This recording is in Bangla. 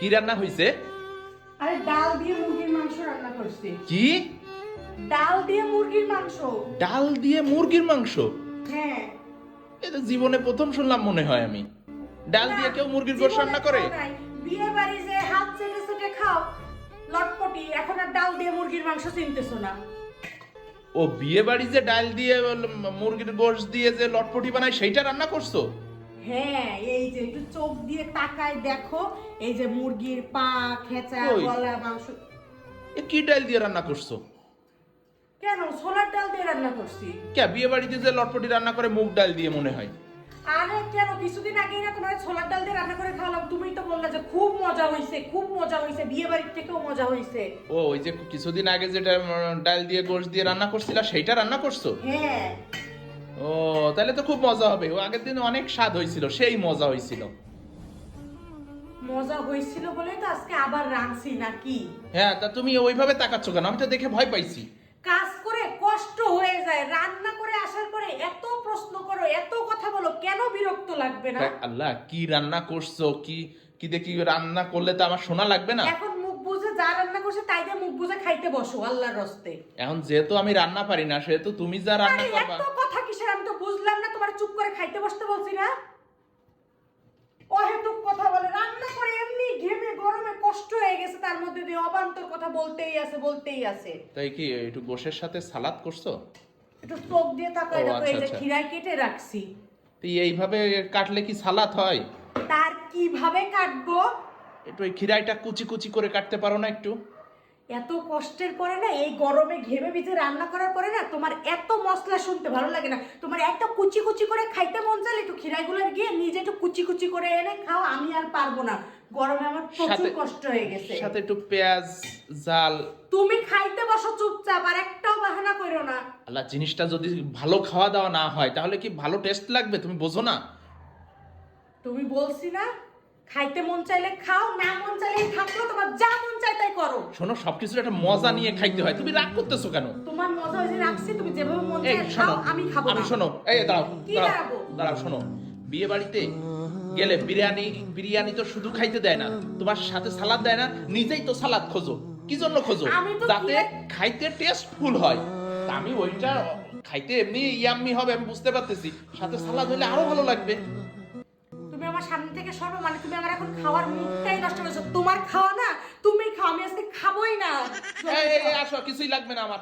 কি রান্না হয়েছে আরে ডাল দিয়ে মুরগির মাংস রান্না করছি। কি? ডাল দিয়ে মুরগির মাংস। ডাল দিয়ে মুরগির মাংস? হ্যাঁ। এটা জীবনে প্রথম শুনলাম মনে হয় আমি। ডাল দিয়ে কেউ মুরগির গোশ রান্না করে? বিয়ে বাড়ি যে হাত চেটে চেটে খাও লটপটি এখন আর ডাল দিয়ে মুরগির মাংস চিনতেছো না। ও বিয়ে বাড়ি যে ডাল দিয়ে মুরগির গোশ দিয়ে যে লটপটি বানায় সেইটা রান্না করছ? হ্যাঁ এই যে একটু চোখ দিয়ে তাকায় দেখো এই যে মুরগির পা খেচা গলা মাংস। এ কি ডাল দিয়ে রান্না করছ? কেন? ছোলার ডাল দিয়ে রান্না করছি? কে বিয়ে বাড়িতে যে লটপটি রান্না করে মুগ ডাল দিয়ে মনে হয়? আরে কেন? কিছুদিন আগেই না তোমার ছোলার ডাল দিয়ে রান্না করে খাওয়ালাম। তুমিই তো বললে যে খুব মজা হয়েছে খুব মজা হয়েছে বিয়ে বাড়ির থেকেও মজা হয়েছে ও ওই যে কিছুদিন আগে যেটা ডাল দিয়ে গোশ দিয়ে রান্না করছিলা সেইটা রান্না করছ? হ্যাঁ। ও তাহলে তো খুব মজা হবে। ও আগের দিন অনেক স্বাদ হয়েছিল সেই মজা হয়েছিল। মজা হয়েছিল বলেই তো আজকে আবার রাঁধছি নাকি? হ্যাঁ তা তুমি ওইভাবে তাকাচ্ছ কেন? আমি তো দেখে ভয় পাইছি। কাজ করে কষ্ট হয়ে যায় রান্না করে আসার পরে এত প্রশ্ন করো এত কথা বলো কেন বিরক্ত লাগবে না? আল্লাহ কি রান্না করছ? কি কি দেখি রান্না করলে তো আমার শোনা লাগবে না? এখন মুখ বুঝে যা রান্না করছে তাই দিয়ে মুখ বুঝে খাইতে বসো আল্লাহর রস্তে। এখন যেহেতু আমি রান্না পারি না সেহেতু তুমি যা রান্না করবা। এত কথা বুঝলাম না তোমার চুপ করে খাইতে বসতে বলছি না? অহেতুক কথা বলে রান্না করে এমনি ঘেমে গরমে কষ্ট হয়ে গেছে তার মধ্যে দিয়ে অবান্তর কথা বলতেই আছে বলতেই আছে। তাই কি একটু গোশের সাথে সালাদ করছ? একটু চোখ দিয়ে তাকায় ও, দেখো এই আচ্ছা, যে আচ্ছা। খিরায় কেটে রাখছি। তো এইভাবে কাটলে কি সালাদ হয়? তার কীভাবে কাটবো? একটু ওই খিরাইটা কুচি কুচি করে কাটতে পারো না একটু? এত কষ্টের পরে না এই গরমে ঘেমে ভিজে রান্না করার পরে না তোমার এত মশলা শুনতে ভালো লাগে না। তোমার একটা কুচি কুচি করে খাইতে মন চাইলে একটু খিরাইগুলো গিয়ে নিজে একটু কুচি কুচি করে এনে খাও আমি আর পারব না। গরমে আমার প্রচুর কষ্ট হয়ে গেছে। সাথে একটু পেঁয়াজ জাল। তুমি খাইতে বসো চুপচাপ আর একটাও বাহানা করো না। আল্লাহ জিনিসটা যদি ভালো খাওয়া দাওয়া না হয় তাহলে কি ভালো টেস্ট লাগবে? তুমি বোঝো না। তুমি বলছি না খাইতে মন চাইলে খাও না মন চাইলে থাকল তোমার যা মন চাই তাই করো। শোনো সবকিছুর একটা মজা নিয়ে খাইতে হয়। তুমি রাগ করতেছো কেন? তোমার মজা হয়েছে রাখছি তুমি যেভাবে মন চাই খাও আমি খাব আমি শোনো এই দাঁড়াও কি দাঁড়াও? দাঁড়াও শোনো। বিয়ে বাড়িতে গেলে বিরিয়ানি বিরিয়ানি তো শুধু খাইতে দেয় না তোমার সাথে সালাদ দেয় না নিজেই তো সালাদ খোঁজো। কি জন্য খোঁজো? যাতে খাইতে টেস্টফুল হয়। আমি ওইটা খাইতে এমনি ইয়াম্মি হবে আমি বুঝতে পারতেছি। সাথে সালাদ হলে আরও ভালো লাগবে। আমার সামনে থেকে সরো মানে তুমি আমার এখন খাওয়ার মুখটাই নষ্ট করেছ। তোমার খাওয়া না তুমি খাও, আমি আজকে খাবোই না। আসো, কিছুই লাগবে না আমার।